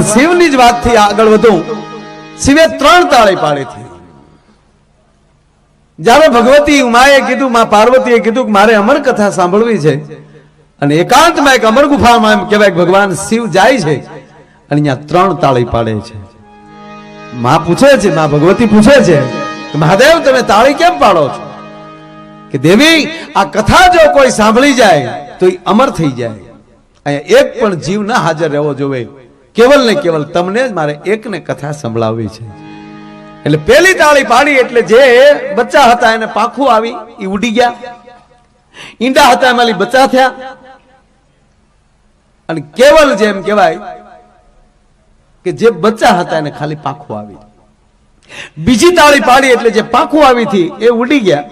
શિવની જ વાતથી આગળ વધું, શિવે ત્રણ તાળી પાડી હતી. જ્યારે ભગવતી ઉમાએ કીધું, માં પાર્વતીએ કીધું કે મારે અમર કથા સાંભળવી છે. અને એકાંતમાં એક અમર ગુફામાં એમ કહેવાય ભગવાન શિવ જાય છે અને અહીંયા ત્રણ તાળી પાડે છે. માં પૂછે છે, માં ભગવતી પૂછે છે મહાદેવ, તમે તાળી કેમ પાડો છો? કે, દેવી, આ કથા જો કોઈ સાંભળી જાય તો એ અમર થઈ જાય. અહીંયા એક પણ જીવ ના હાજર રહેવો જોવે. કેવલ ને કેવલ તમને જ મારે એકને કથા સંભળાવવી છે. એટલે પેલી તાળી પાડી એટલે જે બચ્ચા હતા એને પાખું આવી એ ઉડી ગયા. ઈંડા હતા એમાં બચ્ચા થયા. અને કેવલ જેમ કહેવાય કે જે બચ્ચા હતા એને ખાલી પાખું આવી. બીજી તાળી પાડી એટલે જે પાખું આવી હતી, એ ઉડી ગયા.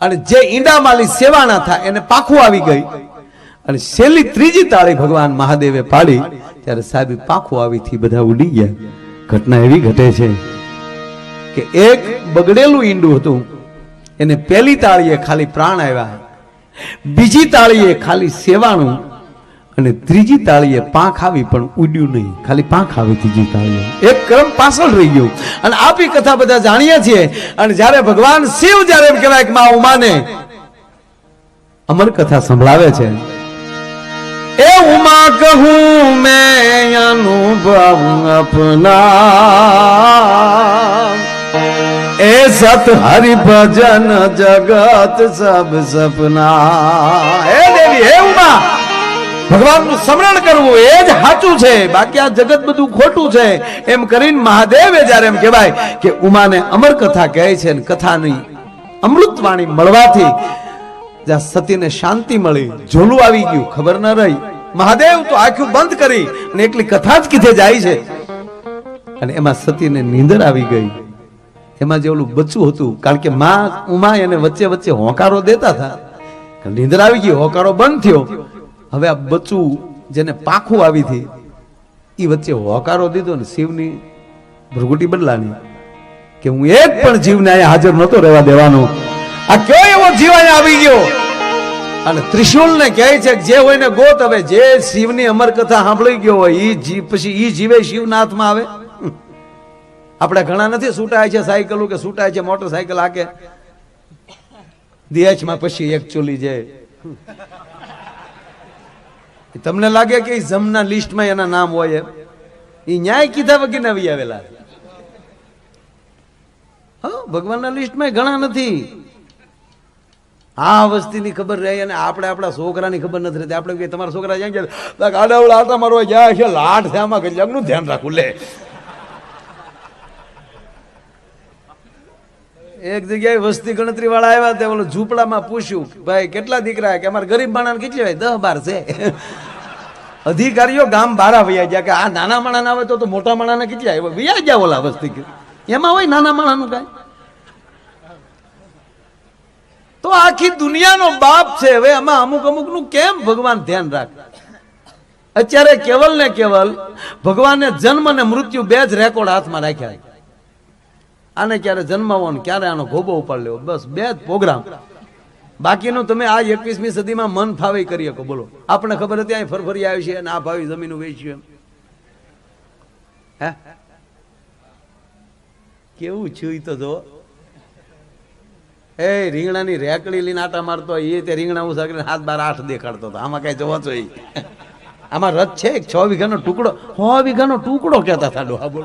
અને જે ઈંડા માલી સેવાના થા, એને પાખું આવી ગઈ. અને છેલ્લી ત્રીજી તાળી ભગવાન મહાદેવે પાડી, ત્યારે સાહેબ આવી થી બધા ઉડી ગયા. ઘટના એવી ઘટે છે કે એક બગડેલું ઈંડું હતું. એને પહેલી તાળીએ ખાલી પ્રાણ આવ્યા બીજી તાળીએ ખાલી સેવાણું અને ત્રીજી તાળીએ પાંખ આવી પણ ઉડ્યું નહીં. ખાલી પાંખ આવી ત્રીજી તાળીએ. એક ક્રમ પાછળ રહી ગયું. અને આપી કથા બધા જાણીએ છીએ. અને જ્યારે ભગવાન શિવ જ્યારે એમ કહેવાય કે માં ઉમાને, અમર કથા સંભળાવે છે. એવુંમાં કહું મેં અનુભવ અપના. એ સત હરિભજન જગત સબ સપના. હે દેવી, હે ઉમા. ભગવાનનું સ્મરણ કરવું એ જ સાચું છે. બાકી આ જગત બધું ખોટું છે. એમ કરીને મહાદેવે જયારે એમ કહેવાય કે ઉમાને અમર કથા કહે છે કથાની અમૃત વાણી મળવાથી જ્યાં સતીને શાંતિ મળી, ઝોલું આવી ગયું, ખબર ન રહી. મહાદેવ, તો આખું બંધ કરી અને એકલી કથા જ કીધે જાય છે. અને એમાં સતીને નીંદર આવી ગઈ. એમાં જે ઓલું બચ્ચું હતું, કારણ કે માં ઉમા એને વચ્ચે વચ્ચે હોંકારો દેતા હતા. નીંદર આવી ગઈ, હોંકારો બંધ થયો. હવે આ બચ્ચું જેને પાખું આવી હતી એ વચ્ચે હોકારો દીધો ને શિવની ભૃગુટી બદલાની, કે હું એક પણ જીવને અહીંયા હાજર નહોતો રહેવા દેવાનો. આ કયો એવો જીવન આવી ગયો? અને ત્રિશુલ ને કહે છે જે હોય ને ગોત, હવે જે શિવની અમર કથા સાંભળી ગયો હોય જીવ પછી ઈ જીવે શિવના હાથમાં આવે આપણે ઘણા નથી છૂટાય છે સાયકલો કે છૂટાય છે મોટરસાયકલ આકે. દિયાચમાં પછી એક ચોલી જાય તમને લાગે કે જમના લિસ્ટમાં એના નામ હોય એ ન્યાય કીધા વગર નવી આવેલા ભગવાનના લિસ્ટમાં ઘણા નથી. આ વસ્તીની ખબર રહી અને આપણે આપણા છોકરાની ખબર નથી રહેતી. આપણે કહીએ, તમારા છોકરા જ્યાં ગયા? આડાવડા આટા મારવા ગયા છે લાઠ છે આમાં ગજબનું ધ્યાન રાખવું, લે. એક જગ્યાએ વસ્તી ગણતરી વાળા આવ્યા તે ઓલું ઝૂંપડામાં પૂછ્યું, ભાઈ, કેટલા દીકરા કે અમારા ગરીબ માણસ કેટલી હોય? દહ, બાર છે. અધિકારીઓ ગામ ભારા વૈયા ગયા કે આ નાના માણસ આવે તો મોટા માણા કેટલી આવ્યા વૈયા ગયા ઓલા વસ્તી કે. એમાં હોય નાના માણસનું કાંઈ? તો આખી દુનિયાનો બાપ છે. હવે આમાં અમુક અમુકનું કેમ ભગવાન ધ્યાન રાખે? અત્યારે કેવલ ને કેવલ ભગવાને જન્મ ને મૃત્યુ બે જ રેકોર્ડ હાથમાં રાખ્યા આને ક્યારે જન્માવો ક્યારે આનો ગોબો ઉપાડ બસ બે જ પ્રોગ્રામ. બાકીનું તમે આ એકવીસમી સદીમાં મન ફાવે કરી શકો. બોલો. આપણે ખબર હતી અહીં ફરફરી આવી છે અને આ ભાવી જમીન વેચ્યું એમ. હે? કેવું છું તો જો. એ રીંગણાની રેકડી લઈને આટા મારતો એ તે રીંગણા કરીને હાથ બાર આઠ દેખાડતો હતો. આમાં કઈ જોવો છો ઈ? આમાં રથ છે છ વીઘાનો ટુકડો. છ વીઘાનો ટુકડો કહેતા હતા ડોહા બોલ.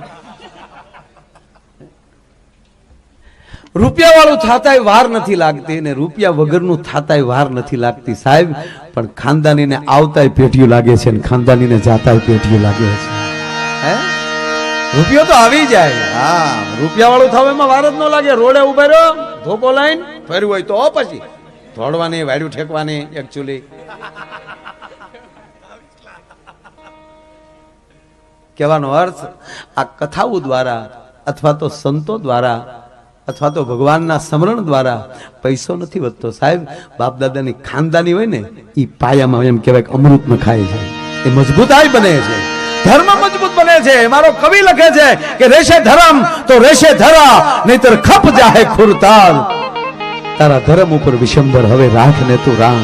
રૂપિયા વાળું થાતાય વાર નથી લાગતી ને રૂપિયા વગરનું થાતાય વાર નથી લાગતી સાહેબ, પણ ખાનદાનીને આવતાય પેટીયું લાગે છે ને ખાનદાનીને જાતાય પેટીયું લાગે છે. હે? રૂપિયો તો આવી જાય. હા રૂપિયા વાળું થાવ એમાં વાર જ ન લાગે. રોડે ઊભા રહ્યો ધોકો લાઈન ફર્યું હોય તો પછી. ધોડવાની વાડ્યું ઠેકવાની એકચ્યુઅલી કહેવાનો અર્થ, આ કથાઓ દ્વારા અથવા તો સંતો દ્વારા અથવા તો ભગવાનના સ્મરણ દ્વારા પૈસો નથી વધતો. સાહેબ બાપ દાદાની ખાનદાની હોય ને એ પાયામાં એમ કહેવાય કે અમૃતમાં ખાય છે. એ મજબૂતાઈ બને છે. ધર્મ મજબૂત બને છે. મારો કવિ લખે છે કે રેશે ધર્મ તો રેશે ધરા, નહીતર ખપ જાહે ખુરતાલ. તારા ધર્મ ઉપર વિશંબર, હવે રાખ ને તું રામ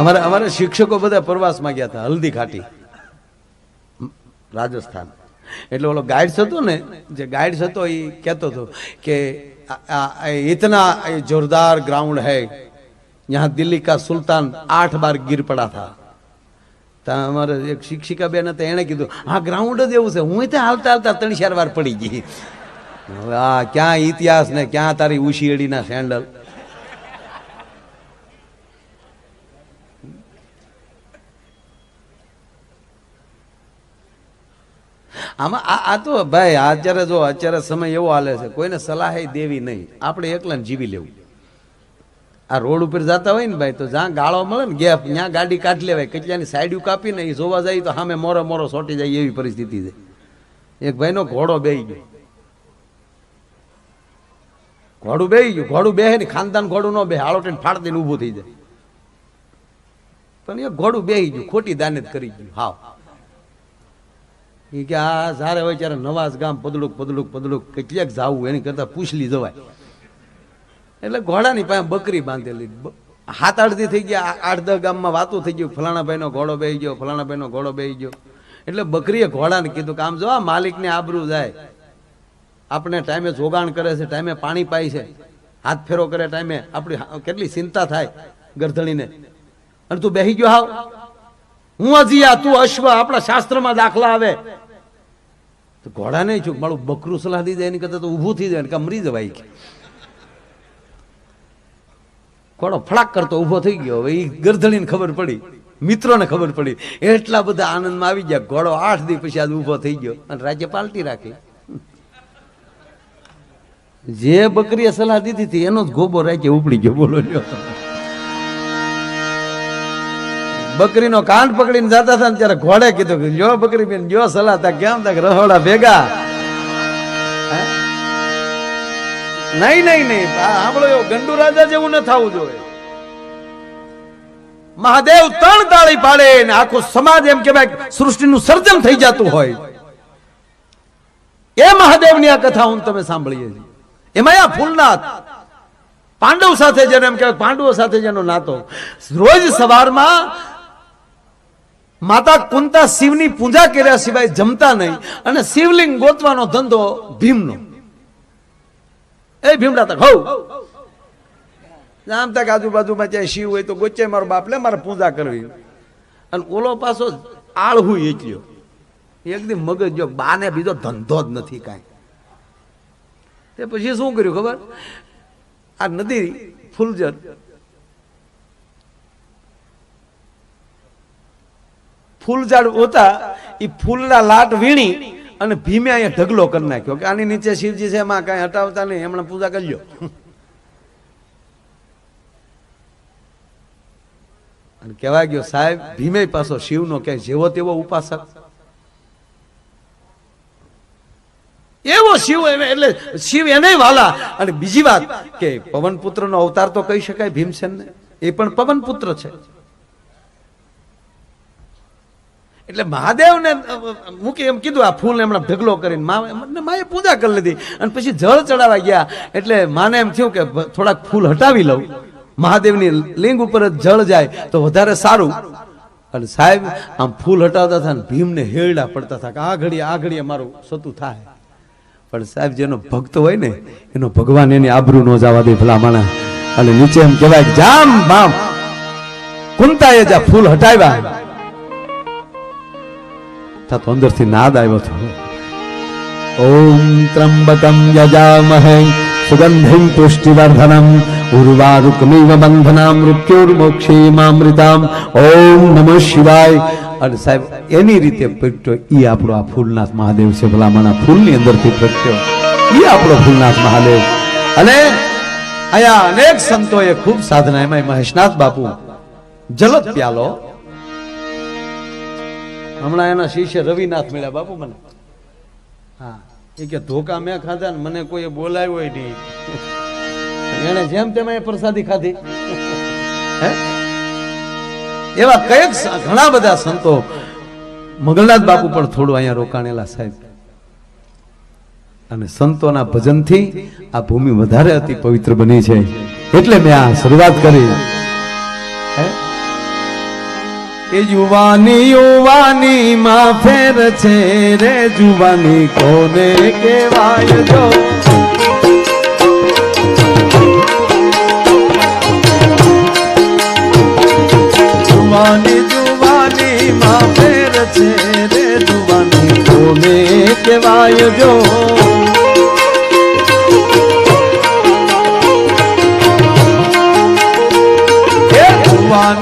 અમારે અમારે શિક્ષકો બધા પ્રવાસમાં ગયા હતા, હલ્દી ઘાટી રાજસ્થાન. એટલે ઓલો ગાઈડ્સ હતો ને, જે ગાઈડ્સ હતો એ કહેતો હતો કે ઇતના જોરદાર ગ્રાઉન્ડ હૈ. યહાં દિલ્હી કા સુલતાન આઠ બાર ગીર પડા થા. તો અમારે એક શિક્ષિકા બેન હતા, એણે કીધું હા ગ્રાઉન્ડ જ એવું છે, હું ત્યાં હાલતા હાલતા ત્રણ ચાર વાર પડી ગઈ. હવે આ ક્યાં ઇતિહાસ ને ક્યાં તારી ઉશિયડીના સેન્ડલ આમાં આ આ તો ભાઈ અત્યારે જો અત્યારે સમય એવો હાલે છે, કોઈને સલાહ દેવી નહીં. આપણે એકલાને જીવી લેવું. આ રોડ ઉપર જતા હોય ને ભાઈ, તો જ્યાં ગાળો મળે ને ગેપ, ત્યાં ગાડી કાઢી લેવાય. કેટલાની સાઈડ કાપીને એ જોવા જાય તો સામે મોરો મોરો સોટી જાય એવી પરિસ્થિતિ છે. એક ભાઈનો ઘોડો બેહી ગયો. ઘોડું બેહી ગયું. ઘોડું બે ને ખાનદાન ઘોડું ન બે હાળો ને દઈને ઊભું થઈ જાય. પણ એ ઘોડું બેહી ગયું. ખોટી દાનેત કરી ગયું. હાવ. એ કે આ સારે હોય ત્યારે નવાજ ગામ પદલુક પદલુક પદલુક. કેટલાક જાવું, એની કરતા પૂછલી જવાય. એટલે ઘોડાની પાસે બકરી બાંધેલી. હાથ અડધી થઈ ગયા આઠ દસ ગામમાં વાતું થઈ ગયું, ફલાણા ભાઈનો ઘોડો બે ગયો, ફલાણા ભાઈનો ઘોડો બે ગયો. એટલે બકરીએ ઘોડાને કીધું કે આમ જો આ માલિકને આબરૂ જાય. આપણે ટાઈમે જોગાણ કરે છે, ટાઈમે પાણી પાય છે. હાથ ફેરો કરે ટાઈમે. આપણી કેટલી ચિંતા થાય ગરધણીને. અને તું બેહી ગયો હાવ. હું હજી આ, તું અશ્વ, આપણા શાસ્ત્રમાં દાખલા આવે. તો ઘોડા નહીં છું, મારું બકરું સલાહ દી જાય એની કરતા તો ઊભું થઈ જાય કે મરી જવાય. ઘોડો ફળાક કરતો ઊભો થઈ ગયો. હવે એ ગરધણીને ખબર પડી. મિત્રોને ખબર પડી. એટલા બધા આનંદમાં આવી ગયા. ઘોડો આઠ દી પછી આજ ઊભો થઈ ગયો. અને રાજ્ય પાલટી રાખી. જે બકરીએ સલાહ દીધી હતી, એનો જ ગોબો રાજ્ય ઉપડી ગયો. બોલો બકરીનો કાંડ પકડીને જતા હતા ત્યારે ઘોડે કીધું કે, જો બકરી બેન, જો સલાહ તા કેમ તા રહોડા ભેગા? નહીં નહીં નહીં. સાંભળો ગંડુ રાજા જેવું ન થવું જોઈએ. મહાદેવ ત્રણ તાળી પાડે ને આખો સમાજ એમ કહેવાય સૃષ્ટિનું સર્જન થઈ જતું હોય. એ મહાદેવની આ કથા હું તમે સાંભળીએ એમાં આ ફૂલનાથ, પાંડવ સાથે જેને એમ કહેવાય, પાંડવો સાથે જેનો નાતો, રોજ સવારમાં માતા કુંતા શિવની પૂજા કર્યા સિવાય જમતા નહીં અને શિવલિંગ ગોતવાનો ધંધો ભીમનો. એ ભીમડા તક હો આમ તક આજુબાજુમાં ત્યાં શિવ હોય તો ગોચે મારો બાપ લે મારે પૂજા કરવી. અને ઓલો પાછો આળહું એટલ્યો એકદમ મગજ જો બાને બીજો ધંધો જ નથી કાંઈ. તે પછી શું કર્યું ખબર? આ નદી ફૂલજર ફૂલ ઝાડ હોતા એ ફૂલના લાટ વીણી અને ભીમે અહીંયા ઢગલો કરી નાખ્યો કે આની નીચે શિવજી છે, એમાં કાંઈ હટાવતા નહીં એમણે પૂજા કરી અને કહેવાય ગયો, સાહેબ, ભીમે પાછો શિવનો ક્યાંય જેવો તેવો ઉપાસક. એવો શિવ એટલે શિવ એને વાલા. અને બીજી વાત કે પવન પુત્રનો અવતાર તો કહી શકાય ભીમસેનને. એ પણ પવન પુત્ર છે. એટલે મહાદેવને મૂકી એમ કીધું, આ ફૂલ એમણે ઢગલો કરીને મા માએ પૂજા કરી લીધી અને પછી જળ ચડાવવા ગયા. એટલે માને એમ થયું કે થોડાક ફૂલ હટાવી લઉં. મહાદેવની લિંગ ઉપર જ જળ જાય તો વધારે સારું. અને સાહેબ, આમ ફૂલ હટાવતા હતા ને ભીમને હેરડા પડતા હતા કે આ ઘડીએ આ ઘડીએ મારું સતું થાય. પણ સાહેબ, જેનો ભક્ત હોય ને, એનો ભગવાન એની આબરૂ ન જવા દે ભલા માણા અને નીચે એમ કહેવાય જામ બામ. કુંતાએ જ્યાં ફૂલ હટાવ્યા. તા તો અંદરથી નાદ આવ્યો હતો ઓમ ત્રંબકમ યજામહે સુગંધિમ પુષ્ટિવર્ધનમ ઉર્વારુકમિવ બંધનામ મૃત્યુર્મોક્ષીમામૃતામ ઓમ નમઃ શિવાય અને સાહેબ એની રીતે પ્રગટ્યો એ આપણો આ ફૂલનાથ મહાદેવ છે ભલામણા ફૂલની અંદરથી પ્રગટ્યો એ આપણો ફૂલનાથ મહાદેવ અને અહીંયા અનેક સંતોએ ખૂબ સાધના એમાં મહેશનાથ બાપુ જલદ પ્યાલો હમણાં એના શિષ્ય રવિનાથ મળ્યા, બાપુ મને. હા, એ કે ધોકા મેં ખાધા ને મને કોઈ બોલાવ્યો નહીં. એને જેમ તેમ એ પ્રસાદી ખાધી. એવા કંઈક ઘણા બધા સંતો. મગલનાથ બાપુ પણ થોડું અહીંયા રોકાણેલા સાહેબ. અને સંતોના ભજનથી આ ભૂમિ વધારે અતિ પવિત્ર બની છે. એટલે મેં આ શરૂઆત કરી. એ યુવાની યુવાની માં ફેર છે રે જુવાની કોને કેવાય જો? જુવાની જુવાની માં ફેર છે રે જુવાની કોને કેવાય જો?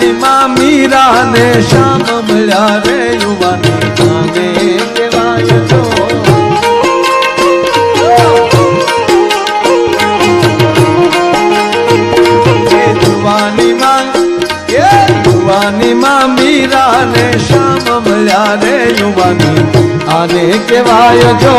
યુવાની માં મીરા ને શ્યામ મળ્યા રે યુવાની માને કેવાય જો એ યુવાની માં, એ યુવાની માં મીરા ને શ્યામ મળ્યા રે યુવાની, આને કેવાય જો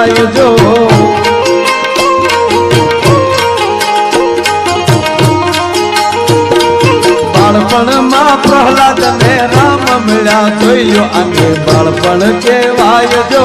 કેવાય જો. બાળપણમાં પ્રહલાદ ને રામ મળ્યા જોયો અને બાળપણ કેવાય જો.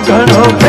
ઘણો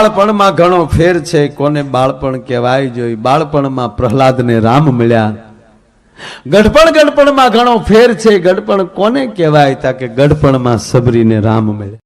બાળપણમાં ઘણો ફેર છે, કોને બાળપણ કહેવાય જોઈ બાળપણમાં પ્રહલાદને રામ મળ્યા. ગઢપણ ગઢપણમાં ઘણો ફેર છે, ગઢપણ કોને કહેવાય? તા કે ગઢપણમાં સબરીને રામ મળ્યા.